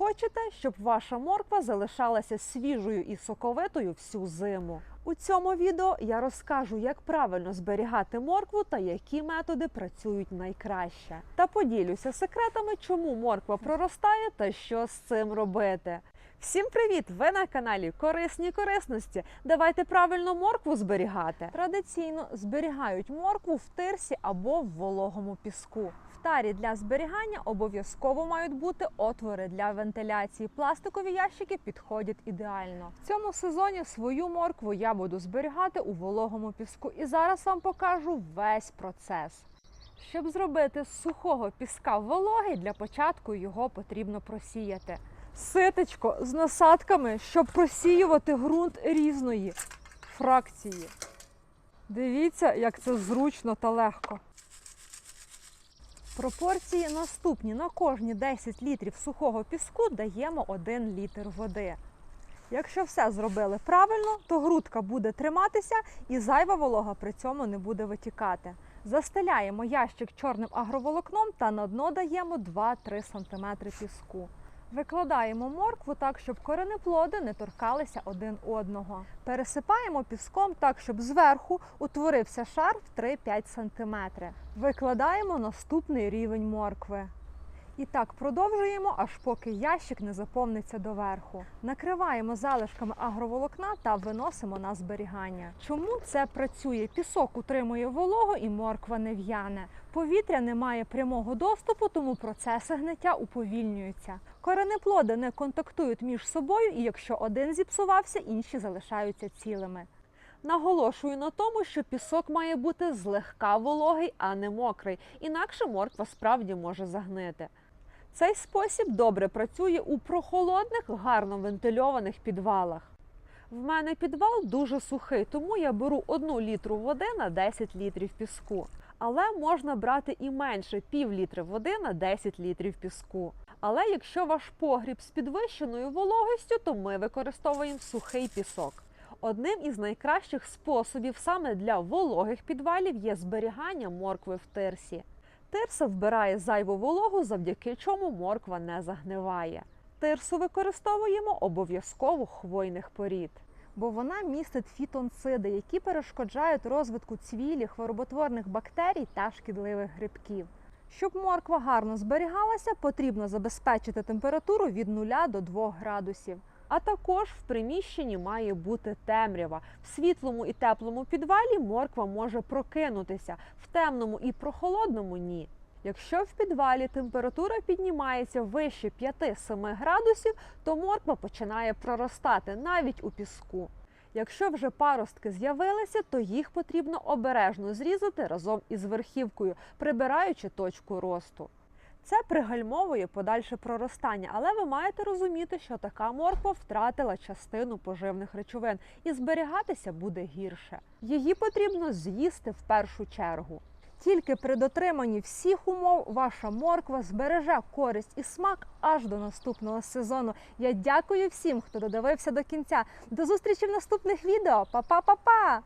хочете, щоб ваша морква залишалася свіжою і соковитою всю зиму. У цьому відео я розкажу, як правильно зберігати моркву та які методи працюють найкраще. Та поділюся секретами, чому морква проростає та що з цим робити. Всім привіт! Ви на каналі Корисні корисності. Давайте правильно моркву зберігати. Традиційно зберігають моркву в тирсі або в вологому піску. Тарі для зберігання обов'язково мають бути отвори для вентиляції. Пластикові ящики підходять ідеально. В цьому сезоні свою моркву я буду зберігати у вологому піску, і зараз вам покажу весь процес. Щоб зробити з сухого піска вологий, для початку його потрібно просіяти. Ситечко з насадками, щоб просіювати ґрунт різної фракції. Дивіться, як це зручно та легко. Пропорції наступні. На кожні 10 літрів сухого піску даємо 1 літр води. Якщо все зробили правильно, то грудка буде триматися і зайва волога при цьому не буде витікати. Застеляємо ящик чорним агроволокном та на дно даємо 2-3 см піску. Викладаємо моркву так, щоб коренеплоди не торкалися один одного. Пересипаємо піском так, щоб зверху утворився шар в 3-5 см. Викладаємо наступний рівень моркви. І так продовжуємо, аж поки ящик не заповниться доверху. Накриваємо залишками агроволокна та виносимо на зберігання. Чому це працює? Пісок утримує вологу і морква не в'яне. Повітря не має прямого доступу, тому процеси гниття уповільнюються. Коренеплоди не контактують між собою, і якщо один зіпсувався, інші залишаються цілими. Наголошую на тому, що пісок має бути злегка вологий, а не мокрий, інакше морква справді може загнити. Цей спосіб добре працює у прохолодних, гарно вентильованих підвалах. В мене підвал дуже сухий, тому я беру одну літру води на 10 літрів піску. Але можна брати і менше пів літри води на 10 літрів піску. Але якщо ваш погріб з підвищеною вологістю, то ми використовуємо сухий пісок. Одним із найкращих способів саме для вологих підвалів є зберігання моркви в тирсі. Тирса вбирає зайву вологу, завдяки чому морква не загниває. Тирсу використовуємо обов'язково хвойних порід, бо вона містить фітонциди, які перешкоджають розвитку цвілі, хвороботворних бактерій та шкідливих грибків. Щоб морква гарно зберігалася, потрібно забезпечити температуру від 0 до 2 градусів. А також в приміщенні має бути темрява. В світлому і теплому підвалі морква може прокинутися, в темному і прохолодному ні. Якщо в підвалі температура піднімається вище 5-7 градусів, то морква починає проростати навіть у піску. Якщо вже паростки з'явилися, то їх потрібно обережно зрізати разом із верхівкою, прибираючи точку росту. Це пригальмовує подальше проростання, але ви маєте розуміти, що така морква втратила частину поживних речовин і зберігатися буде гірше. Її потрібно з'їсти в першу чергу. Тільки при дотриманні всіх умов ваша морква збереже користь і смак аж до наступного сезону. Я дякую всім, хто додивився до кінця. До зустрічі в наступних відео. Па-па-па-па!